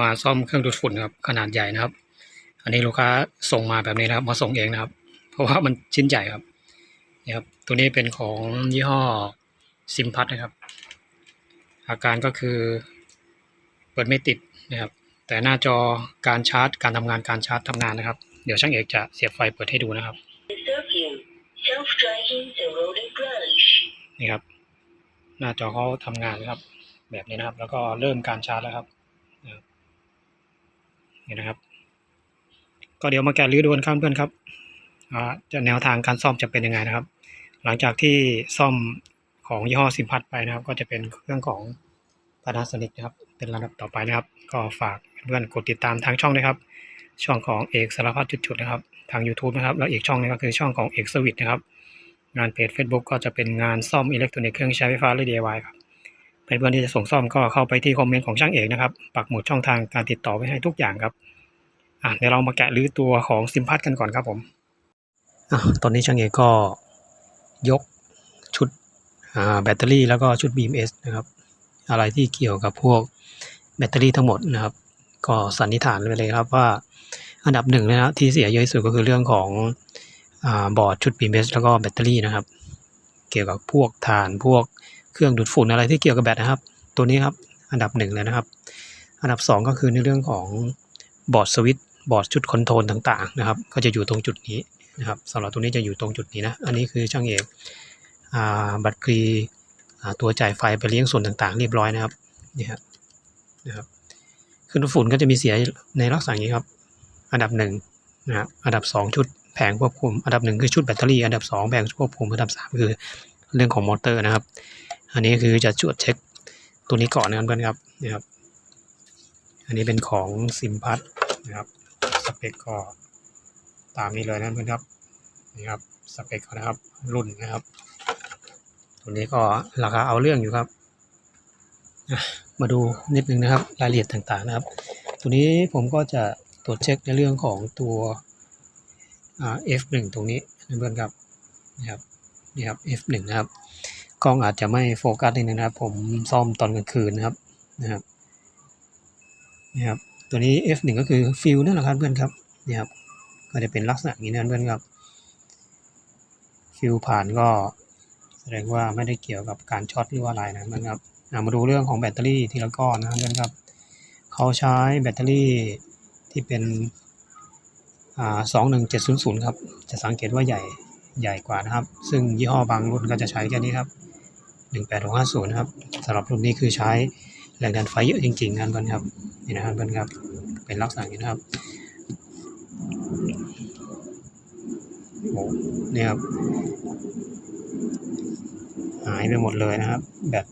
มาซ่อมเครื่องดูดฝุ่นครับขนาดใหญ่นะครับ อันนี้ลูกค้าส่งมาแบบนี้นะครับ มาส่งเองนะครับ เพราะว่ามันชิ้นใหญ่ครับนี่ครับ ตัวนี้เป็นของยี่ห้อซิมพัทนะครับ อาการก็คือเปิดไม่ติดนะครับ แต่หน้าจอการชาร์จ การทำงานการชาร์จทำงานนะครับ เดี๋ยวช่างเอกจะเสียบไฟเปิดให้ดูนะครับนี่ครับ หน้าจอเขาทำงานนะครับ แบบนี้นะครับ แล้วก็เริ่มการชาร์จแล้วครับ นี่นะครับ ก็เดี๋ยวมาแกะรื้อดูกันครับเพื่อนครับจะแนวทางการซ่อมจะเป็นยังไงนะครับ หลังจากที่ซ่อมของยี่ห้อซิมพัทไปนะครับ ก็จะเป็นเครื่องของ Panasonic นะครับ เป็นระดับต่อไปนะครับ ก็ฝากเพื่อนๆกดติดตามทางช่องนะครับ ช่องของเอกสารพัดจุดๆนะครับ ทาง YouTube นะครับ แล้วอีกช่องนึงก็คือช่องของเอกสวิตนะครับ งานเพจ Facebook ก็จะเป็นงานซ่อมอิเล็กทรอนิกส์เครื่องใช้ไฟฟ้าหรือ DIY ครับ เพื่อนที่จะส่งซ่อมก็เข้าไปที่คอมเมนต์ของช่างเอกนะครับ ปักหมุดช่องทางการติดต่อไว้ให้ทุกอย่างครับอะเดี๋ยวเรามาแกะรื้อตัวของซิมพัทกันก่อนครับผมอะตอนนี้ช่างเอกก็ยกชุดอ่าแบตเตอรี่แล้วก็ชุด BMS นะครับ อะไรที่เกี่ยวกับพวกแบตเตอรี่ทั้งหมดนะครับ ก็สันนิษฐานไปเลยครับว่าอันดับหนึ่งเลยนะที่เสียเยอะที่สุดก็คือเรื่องของอาบอร์ดชุด BMS แล้วก็แบตเตอรี่นะครับ เกี่ยวกับพวกฐานพวก เครื่องดูดฝุ่นอะไรที่เกี่ยวกับแบตนะครับ ตัวนี้ครับอันดับหนึ่งเลยนะครับ อันดับสองก็คือในเรื่องของบอร์ดสวิตช์บอร์ดชุดคอนโทรลต่างๆนะครับ ก็จะอยู่ตรงจุดนี้นะครับสำหรับตัวนี้จะอยู่ตรงจุดนี้นะ อันนี้คือช่างเอกบัตรกรีอ่าตัวจ่ายไฟไปเลี้ยงส่วนต่างๆ เรียบร้อยนะครับนี่ครับนะครับคือฝุ่นก็จะมีเสียในลักษณะนี้ครับ อันดับหนึ่งนะครับอันดับสองชุดแผงควบคุม อันดับหนึ่งคือชุดแบตเตอรี่ อันดับสองแผงควบคุม อันดับสามคือเรื่องของมอเตอร์นะครับ อันนี้คือจะตรวจเช็คตัวนี้ก่อนนะครับเพื่อนครับนี่ครับ อันนี้เป็นของซิมพัทนะครับสเปคก็ตามนี้เลยนะเพื่อนครับนี่ครับสเปคนะครับรุ่นนะครับตัวนี้ก็ราคาเอาเรื่องอยู่ครับมาดูนิดนึงนะครับรายละเอียดต่างๆนะครับ ตัวนี้ผมก็จะตรวจเช็คในเรื่องของตัว F1 ตรงนี้เพื่อนครับนะครับนี่ครับ F1 นะครับ กล้องอาจจะไม่โฟกัสนิดนึงนะครับ ผมซ่อมตอนกลางคืนนะครับนะครับนี่ครับ ตัวนี้ F1 ก็คือฟิลนั่นแหละครับเพื่อนครับนี่ครับ ก็จะเป็นลักษณะนี้นะเพื่อนครับฟิลผ่านก็แสดงว่าไม่ได้เกี่ยวกับการช็อตหรือว่าอะไรนะเพื่อนครับมาดูเรื่องของแบตเตอรี่ทีละก้อนนะครับเพื่อนครับเขาใช้แบตเตอรี่ที่เป็นอ่าสองหนึ่งเจ็ดศูนย์ศูนย์ครับ จะสังเกตว่าใหญ่ใหญ่กว่านะครับ ซึ่งยี่ห้อบางรุ่นก็จะใช้แค่นี้ครับ หนึ่งแปดหกห้าศูนย์ครับสำหรับรุ่นนี้คือใช้แรงดันไฟเยอะจริงๆนะเพื่อนครับนี่นะครับเพื่อนครับเป็นลักษณะนี้นะครับโอ้เนี่ยครับหายไปหมดเลยนะครับ แบต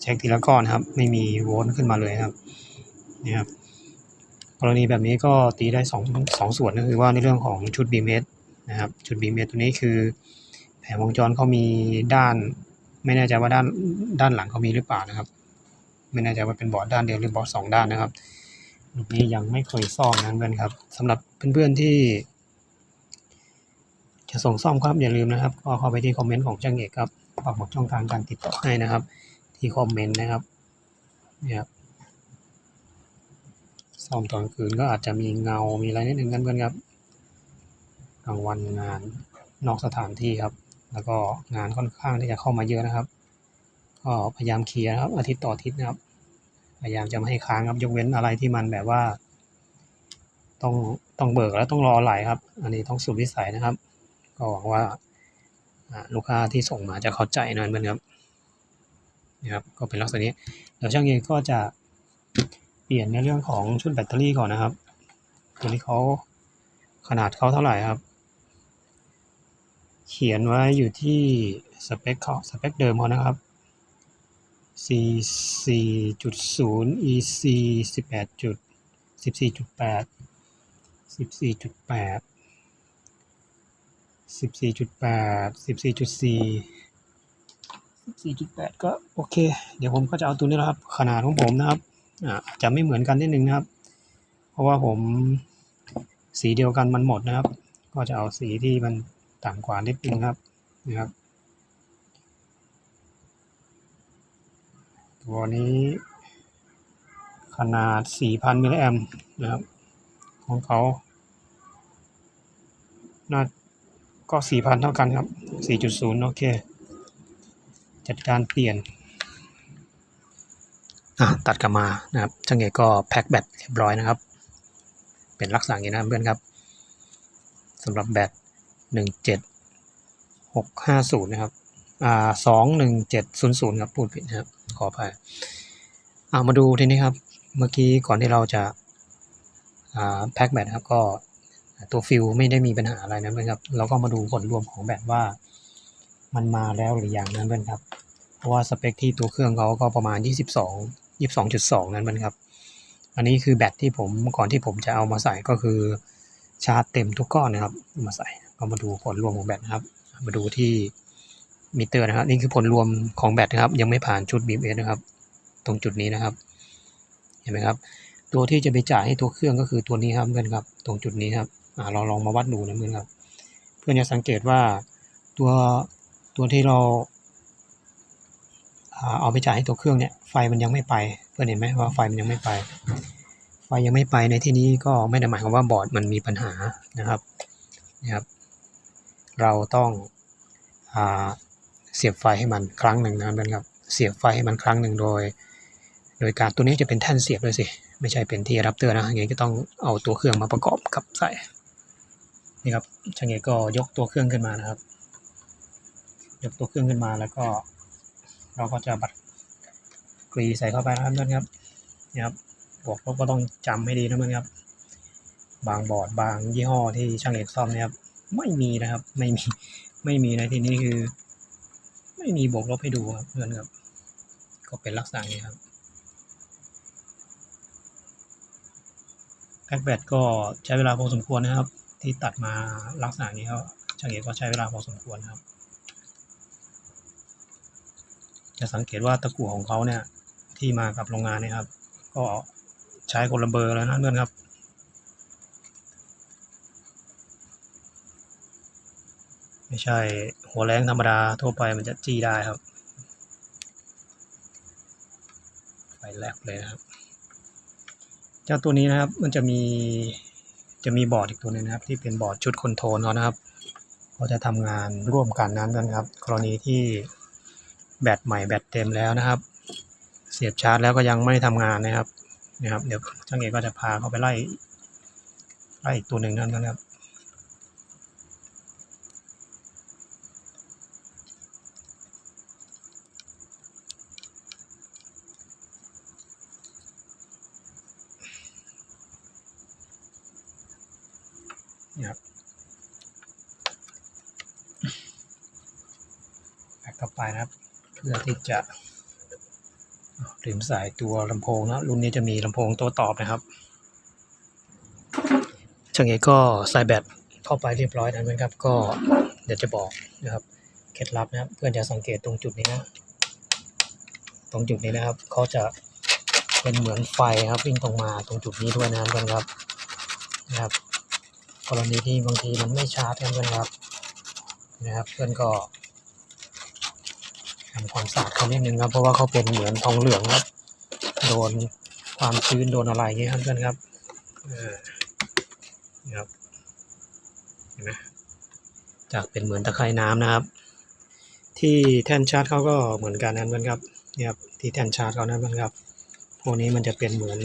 เช็คทีละก้อนนะครับ ไม่มีโวลต์ขึ้นมาเลยครับนี่ครับกรณีแบบนี้ก็ตีได้สองสองส่วนก็คือว่าในเรื่องของชุด b m s นะครับ ชุด b m s ตัวนี้คือ แผงวงจรเขามีด้าน ไม่แน่ใจว่าด้านด้านหลังเขามีหรือเปล่านะครับ ไม่แน่ใจว่าเป็นบอร์ดด้านเดียวหรือบอร์ดสองด้านนะครับลูกนี้ยังไม่เคยซ่อมนะเพื่อนครับสำหรับเพื่อนๆที่ จะส่งซ่อมครับอย่าลืมนะครับก็เข้าไปที่คอมเมนต์ของช่างเอกครับปักหมุดช่องทางการติดต่อให้นะครับ ที่คอมเมนต์นะครับเนี่ยครับซ่อมตอนคืนก็อาจจะมีเงา มีอะไรนิดนึงกันเพื่อนครับกลางวันงานนอกสถานที่ครับ แล้วก็งานค่อนข้างที่จะเข้ามาเยอะนะครับ ก็พยายามเคลียร์ครับอาทิตย์ต่ออาทิตย์นะครับ พยายามจะไม่ให้ค้างครับยกเว้นอะไรที่มันแบบว่า ต้องต้องเบิกแล้วต้องรอไหลครับ อันนี้ต้องสุดวิสัยนะครับ ก็หวังว่าลูกค้าที่ส่งมาจะเข้าใจหน่อยเพื่อนครับนะครับ ก็เป็นลักษณะนี้เดี๋ยวช่างเองก็จะเปลี่ยนในเรื่องของชุดแบตเตอรี่ก่อนนะครับ ตัวนี้เขาขนาดเขาเท่าไหร่ครับ เขียนไว้อยู่ที่สเปคเขาสเปคเดิมเขานะครับ C 4.0 EC 18จุด14.8 14.8 14.8 14.4 14.8 ก็โอเค เดี๋ยวผมก็จะเอาตัวนี้นะครับ ขนาดของผมนะครับอ่าอาจจะไม่เหมือนกันนิดนึงนะครับ เพราะว่าผมสีเดียวกันมันหมดนะครับ ก็จะเอาสีที่มัน ต่างกว่านิดนึงครับนะครับตัวนี้ขนาด 4,000 มิลลิแอมป์นะครับ ของเขาน่าก็ 4,000 เท่ากันครับ 4.0 โอเค จัดการเปลี่ยนอะตัดกลับมานะครับช่างเอกก็แพ็คแบตเรียบร้อยนะครับ เป็นลักษณะนี้นะเพื่อนครับสำหรับแบต 17650นะครับอ่า21700ครับพูดผิดนะครับขออภัยเอามาดูทีนี้ครับ เมื่อกี้ก่อนที่เราจะอ่าแพ็คแบตครับก็ตัวฟิลไม่ได้มีปัญหาอะไรนะเพื่อนครับเราก็มาดูผลรวมของแบตว่ามันมาแล้วหรือยังนั้นเพื่อนครับ เพราะว่าสเปคที่ตัวเครื่องเขาก็ประมาณ 22 22.2 นั้นมันครับ อันนี้คือแบตที่ผมก่อนที่ผมจะเอามาใส่ก็คือชาร์จเต็มทุกก้อนนะครับมาใส่ ก็มาดูผลรวมของแบตนะครับ มาดูที่มิเตอร์นะครับ นี่คือผลรวมของแบตนะครับ ยังไม่ผ่านชุด BMS นะครับ ตรงจุดนี้นะครับ เห็นไหมครับ ตัวที่จะไปจ่ายให้ตัวเครื่องก็คือตัวนี้ครับเพื่อนครับ ตรงจุดนี้ครับอ่าเราลองมาวัดดูนะเพื่อนครับ เพื่อนจะสังเกตว่าตัวตัวที่เราเอาไปจ่ายให้ตัวเครื่องเนี่ย ไฟมันยังไม่ไป เพื่อนเห็นไหมว่าไฟมันยังไม่ไป ไฟยังไม่ไปในที่นี้ก็ไม่ได้หมายความว่าบอร์ดมันมีปัญหานะครับนะครับ เราต้องอเสียบไฟให้มันครั้งหนึ่งนะครับเพื่อนครับ เสียบไฟให้มันครั้งหนึ่งโดย โดยการตัวนี้จะเป็นแท่นเสียบด้วยสิ ไม่ใช่เป็นที่อะแดปเตอร์นะอย่างนี้ก็ต้องเอาตัวเครื่องมาประกอบกับใส่นี่ครับช่างเอกก็ยกตัวเครื่องขึ้นมานะครับ ยกตัวเครื่องขึ้นมาแล้วก็ เราก็จะบัดกรีใส่เข้าไปนะครับเพื่นครับนี่ครับบวกลบก็ต้องจำให้ดีนะเพื่อนครับ บางบอร์ดบางยี่ห้อที่ช่างเอกซ่อมเนี่ยครับ ไม่มีนะครับ ไม่มี ไม่มีในที่นี้คือ ไม่มีบวกลบให้ดูครับเพื่อนครับ ก็เป็นลักษณะนี้ครับแพ็กแบตก็ใช้เวลาพอสมควรนะครับ ที่ตัดมาลักษณะนี้ก็ช่างเอกก็ใช้เวลาพอสมควรครับ จะสังเกตว่าตะกั่วของเขาเนี่ยที่มากับโรงงานนะครับ ก็ใช้คนละเบอร์แล้วนะเพื่อนครับ ไม่ใช่หัวแรงธรรมดาทั่วไปมันจะจี้ได้ครับไฟแลบเลยนะครับ เจ้าตัวนี้นะครับมันจะมีจะมีบอร์ดอีกตัวหนึงนะครับ ที่เป็นบอร์ดชุดคอนโทรลเขานะครับเขาจะทำงานร่วมกันนั้นกันครับ กรณีที่แบตใหม่แบตเต็มแล้วนะครับ เสียบชาร์จแล้วก็ยังไม่ทำงานนะครับนะครับ เดี๋ยวช่างเอกก็จะพาเขาไปไล่ไล่อีกตัวหนึ่งนั่นนะครันะครับ เข้าไปนะครับ เพื่อที่จะลืมใส่ตัวลำโพงนะรุ่นนี้จะมีลำโพงตัวตอบนะครับช่างเอกก็ใส่แบตเข้าไปเรียบร้อยแล้วนะครับ ก็เดี๋ยวจะบอกนะครับเคล็ดลับนะครับเพื่อนจะสังเกตตรงจุดนี้นะตรงจุดนี้นะครับเขาจะเป็นเหมือนไฟครับวิ่งตรงมาตรงจุดนี้ด้วยนะครับเพื่อนครับนะครับกรณีที่บางทีมันไม่ชาร์จนเพื่อนครับนะครับ เพื่อนก็ ทำความสะอาดเขานิดนึงครับ เพราะว่าเขาเป็นเหมือนทองเหลืองครับ โดนความชื้นโดนอะไรอย่างเงี้ยครับเพื่อนครับเออนี่ครับเห็นไหมจากเป็นเหมือนตะไคร่น้ำนะครับ ที่แท่นชาร์จเขาก็เหมือนกันนะเพื่อนครับเนี่ยครับที่แท่นชาร์จเขานะเพื่อนครับ พวกนี้มันจะเป็นเหมือน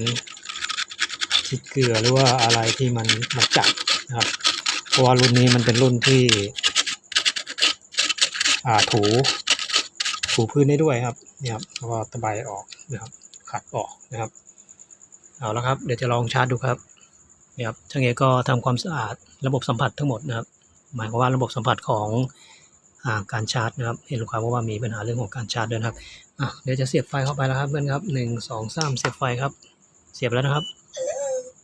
คิดเกลือหรือว่าอะไรที่มันมันจับนะครับเพราะว่ารุ่นนี้มันเป็นรุ่นที่ อ่าถู ถูพื้นได้ด้วยครับเนี่ยครับแล้วก็ตะไบออกนะครับขัดออกนะครับเอาละครับเดี๋ยวจะลองชาร์จดูครับนี่ครับช่างเอกก็ทำความสะอาดระบบสัมผัสทั้งหมดนะครับ หมายความว่าระบบสัมผัสของอการชาร์จนะครับ เห็นลูกค้าเพราว่ามีปัญหาเรื่องของการชาร์จด้วยครับอะเดี๋ยวจะเสียบไฟเข้าไปแล้วครับเพื่อนครับหนึ่งสองสามเสียบไฟครับ เสียบแล้วนะครับ Hello,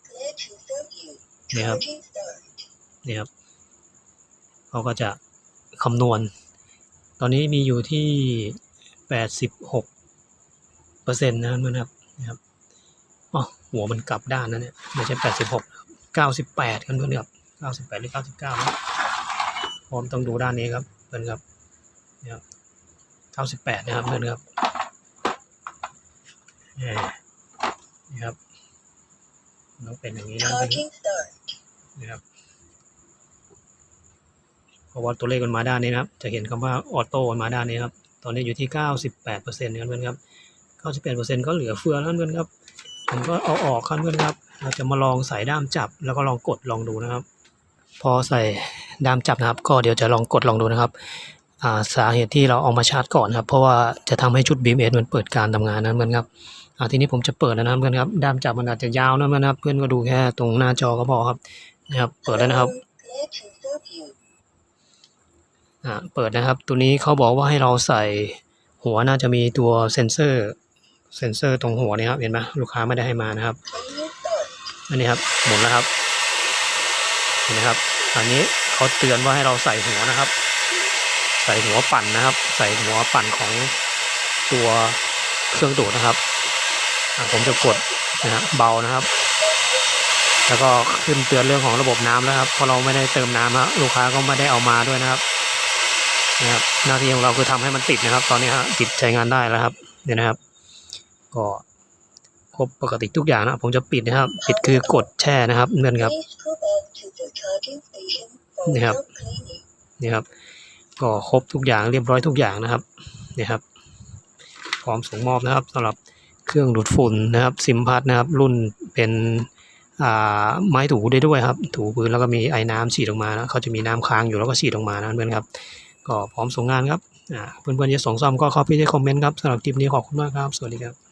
glad to serve you. Yeah. Charging start. นี่ครับเขาก็จะคำนวณ ตอนนี้มีอยู่ที่แปดสิบหกเปอร์เซ็นต์นะครับเพื่อนครับนะครับอ๋อหัวมันกลับด้านนะเนี่ยไม่ใช่แปดสิบหกเก้าสิบแปดกันเพื่อนครับเก้าสิบแปดหรือเก้าสิบเก้าพร้อมต้องดูด้านนี้ครับเพื่อนครับเนี่ยครับเก้าสิบแปดนะครับเพื่อนครับเอ่อนี่ครับมันต้องเป็นอย่างนี้นะเพื่อน Charging start. นะครับเพราะว่าตัวเลขมันมาด้านนี้นะครับ จะเห็นคำว่าออโต้มันมาด้านนี้ครับ ตอนนี้อยู่ที่เก้าสิบแปดเปอร์เซ็นต์ครับเพื่อนครับเก้าสิบแปดเปอร์เซ็นต์ก็เหลือเฟือแล้วเพื่อนครับ ผมก็เอาออกครับเพื่อนครับ เราจะมาลองใส่ด้ามจับแล้วก็ลองกดลองดูนะครับ พอใส่ด้ามจับนะครับ ก็เดี๋ยวจะลองกดลองดูนะครับอ่าสาเหตุที่เราเอามาชาร์จก่อนครับ เพราะว่าจะทำให้ชุด BMS มันเปิดการทำงานนะเพื่อนครับอ่าทีนี้ผมจะเปิดแล้วนะเพื่อนครับ ด้ามจับมันอาจจะยาวนะเพื่อนครับ เพื่อนก็ดูแค่ตรงหน้าจอก็พอครับนะครับ เปิดแล้วนะครับ อ่าเปิดนะครับ ตัวนี้เขาบอกว่าให้เราใส่หัวน่าจะมีตัวเซ็นเซอร์เซ็นเซอร์ตรงหัวนี่ครับเห็นไหมลูกค้าไม่ได้ให้มานะครับ อันนี้ครับหมุนแล้วครับเห็นไหมครับอันนี้เขาเตือนว่าให้เราใส่หัวนะครับ ใส่หัวปั่นนะครับ ใส่หัวปั่นของตัวเครื่องดูดนะครับผมจะกดนะฮะเบานะครับ แล้วก็ขึ้นเตือนเรื่องของระบบน้ำแล้วครับเพราะเราไม่ได้เติมน้ำฮะลูกค้าก็ไม่ได้เอามาด้วยนะครับ นะครับ หน้าที่ของเราคือทำให้มันติดนะครับ ตอนนี้ฮะติดใช้งานได้แล้วครับเนี่ยนะครับ ก็ครบปกติทุกอย่างนะผมจะปิดนะครับ ปิดคือกดแช่นะครับเพื่อนครับ Please go back to the charging station for Yeah. self cleaning. นี่ครับ ก็ครบทุกอย่างเรียบร้อยทุกอย่างนะครับนี่ครับ พร้อมส่งมอบนะครับสำหรับเครื่องดูดฝุ่นนะครับ ซิมพัดนะครับ รุ่นเป็นอ่าไม้ถูได้ด้วยครับ ถูพื้นแล้วก็มีไอ้น้ำฉีดออกมานะเขาจะมีน้ำค้างอยู่แล้วก็ฉีดออกมานะเพื่อนครับ ก็พร้อมส่งงานครับอ่าเพื่อนๆจะส่งซ่อมก็เข้าไปได้คอมเมนต์ครับสำหรับคลิปนี้ขอบคุณมากครับ สวัสดีครับ